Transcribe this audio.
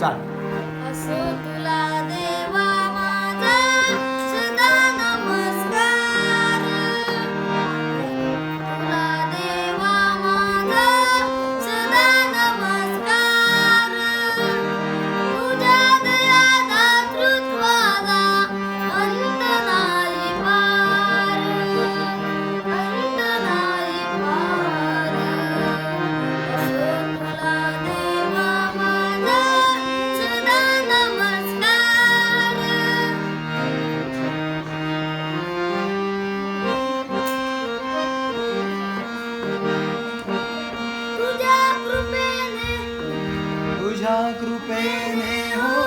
tchau Assunto કૃપે ને હો.